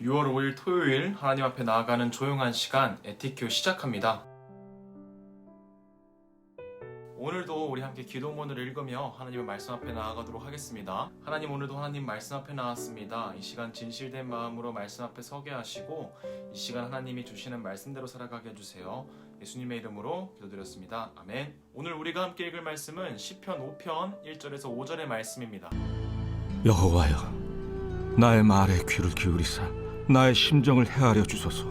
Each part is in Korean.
6월 5일 토요일 하나님 앞에 나아가는 조용한 시간 에티큐 시작합니다. 오늘도 우리 함께 기도문을 읽으며 하나님의 말씀 앞에 나아가도록 하겠습니다. 하나님 오늘도 하나님 말씀 앞에 나왔습니다. 이 시간 진실된 마음으로 말씀 앞에 서게 하시고 이 시간 하나님이 주시는 말씀대로 살아가게 해주세요. 예수님의 이름으로 기도드렸습니다. 아멘. 오늘 우리가 함께 읽을 말씀은 시편 5편 1절에서 5절의 말씀입니다. 여호와여 나의 말에 귀를 기울이사 나의 심정을 헤아려 주소서.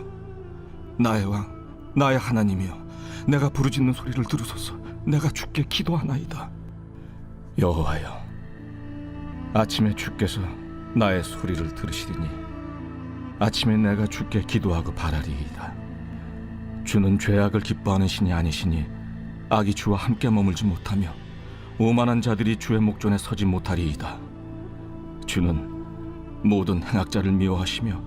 나의 왕 나의 하나님이여 내가 부르짖는 소리를 들으소서. 내가 주께 기도하나이다. 여호와여 아침에 주께서 나의 소리를 들으시리니 아침에 내가 주께 기도하고 바라리이다. 주는 죄악을 기뻐하는 신이 아니시니 악이 주와 함께 머물지 못하며 오만한 자들이 주의 목전에 서지 못하리이다. 주는 모든 행악자를 미워하시며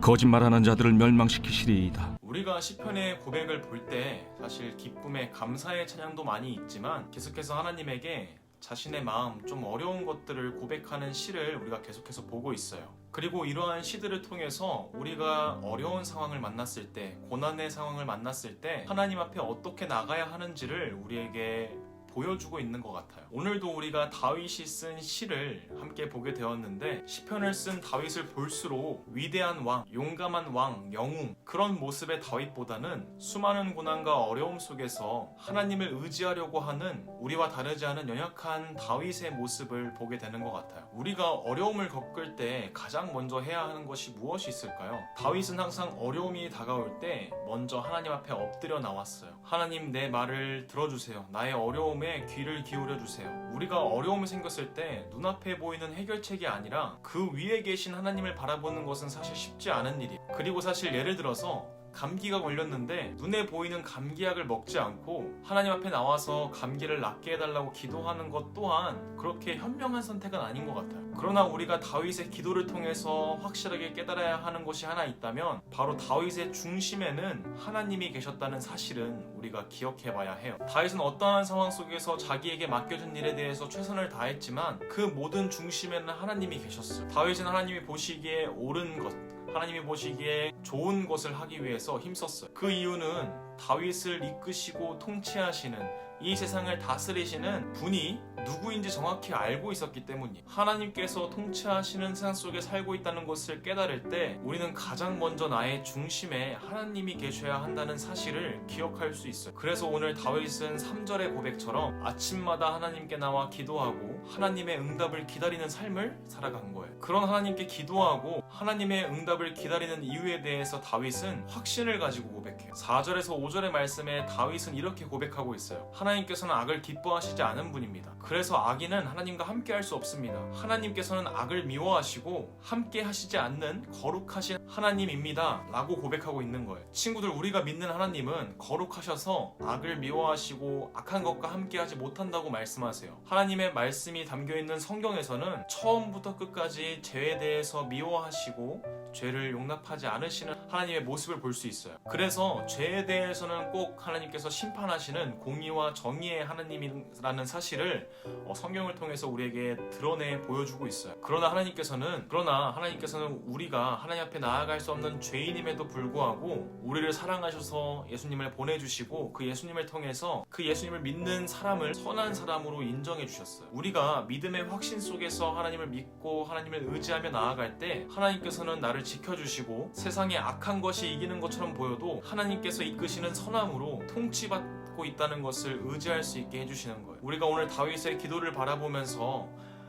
거짓말하는 자들을 멸망시키시리이다. 우리가 시편의 고백을 볼 때 사실 기쁨의 감사의 찬양도 많이 있지만 계속해서 하나님에게 자신의 마음 좀 어려운 것들을 고백하는 시를 우리가 계속해서 보고 있어요. 그리고 이러한 시들을 통해서 우리가 어려운 상황을 만났을 때, 고난의 상황을 만났을 때 하나님 앞에 어떻게 나가야 하는지를 우리에게 보여주고 있는 것 같아요. 오늘도 우리가 다윗이 쓴 시를 함께 보게 되었는데 시편을 쓴 다윗을 볼수록 위대한 왕, 용감한 왕, 영웅 그런 모습의 다윗보다는 수많은 고난과 어려움 속에서 하나님을 의지하려고 하는 우리와 다르지 않은 연약한 다윗의 모습을 보게 되는 것 같아요. 우리가 어려움을 겪을 때 가장 먼저 해야 하는 것이 무엇이 있을까요? 다윗은 항상 어려움이 다가올 때 먼저 하나님 앞에 엎드려 나왔어요. 하나님 내 말을 들어주세요. 나의 어려움 에 귀를 기울여 주세요. 우리가 어려움이 생겼을 때 눈앞에 보이는 해결책이 아니라 그 위에 계신 하나님을 바라보는 것은 사실 쉽지 않은 일이에요. 그리고 사실 예를 들어서 감기가 걸렸는데 눈에 보이는 감기약을 먹지 않고 하나님 앞에 나와서 감기를 낫게 해달라고 기도하는 것 또한 그렇게 현명한 선택은 아닌 것 같아요. 그러나 우리가 다윗의 기도를 통해서 확실하게 깨달아야 하는 것이 하나 있다면 바로 다윗의 중심에는 하나님이 계셨다는 사실은 우리가 기억해 봐야 해요. 다윗은 어떠한 상황 속에서 자기에게 맡겨준 일에 대해서 최선을 다했지만 그 모든 중심에는 하나님이 계셨어요. 다윗은 하나님이 보시기에 옳은 것, 하나님이 보시기에 좋은 것을 하기 위해서 힘썼어요. 그 이유는 다윗을 이끄시고 통치하시는 이 세상을 다스리시는 분이 누구인지 정확히 알고 있었기 때문이에요. 하나님께서 통치하시는 세상 속에 살고 있다는 것을 깨달을 때 우리는 가장 먼저 나의 중심에 하나님이 계셔야 한다는 사실을 기억할 수 있어요. 그래서 오늘 다윗은 3절의 고백처럼 아침마다 하나님께 나와 기도하고 하나님의 응답을 기다리는 삶을 살아간 거예요. 그런 하나님께 기도하고 하나님의 응답을 기다리는 이유에 대해서 다윗은 확신을 가지고 고백해요. 4절에서 5절의 말씀에 다윗은 이렇게 고백하고 있어요. 하나님께서는 악을 기뻐하시지 않은 분입니다. 그래서 악인은 하나님과 함께 할 수 없습니다. 하나님께서는 악을 미워하시고 함께 하시지 않는 거룩하신 하나님입니다. 라고 고백하고 있는 거예요. 친구들, 우리가 믿는 하나님은 거룩하셔서 악을 미워하시고 악한 것과 함께 하지 못한다고 말씀하세요. 하나님의 말씀이 담겨 있는 성경에서는 처음부터 끝까지 죄에 대해서 미워하시고 죄를 용납하지 않으시는 하나님의 모습을 볼 수 있어요. 그래서 죄에 대해서는 꼭 하나님께서 심판하시는 공의와 정의의 하나님이라는 사실을 어, 성경을 통해서 우리에게 드러내 보여주고 있어요. 그러나 하나님께서는 그러나 하나님께서는 우리가 하나님 앞에 나아갈 수 없는 죄인임에도 불구하고 우리를 사랑하셔서 예수님을 보내주시고 그 예수님을 통해서 그 예수님을 믿는 사람을 선한 사람으로 인정해 주셨어요. 우리가 믿음의 확신 속에서 하나님을 믿고 하나님을 의지하며 나아갈 때 하나님께서는 나를 지켜주시고 세상에 악한 것이 이기는 것처럼 보여도 하나님께서 이끄시는 선함으로 통치받 고 있다는 것을 의지할 수 있게 해주시는 거예요. 우리가 오늘 다윗의 기도를 바라보면서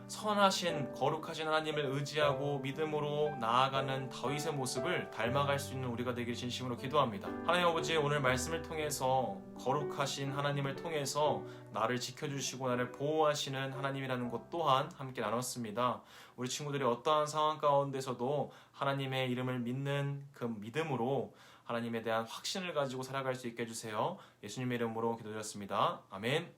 선하신 거룩하신 하나님을 의지하고 믿음으로 나아가는 다윗의 모습을 닮아갈 수 있는 우리가 되길 진심으로 기도합니다. 하나님 아버지 오늘 말씀을 통해서 거룩하신 하나님을 통해서 나를 지켜주시고 나를 보호하시는 하나님이라는 것 또한 함께 나눴습니다. 우리 친구들이 어떠한 상황 가운데서도 하나님의 이름을 믿는 그 믿음으로 하나님에 대한 확신을 가지고 살아갈 수 있게 해주세요. 예수님의 이름으로 기도드렸습니다. 아멘.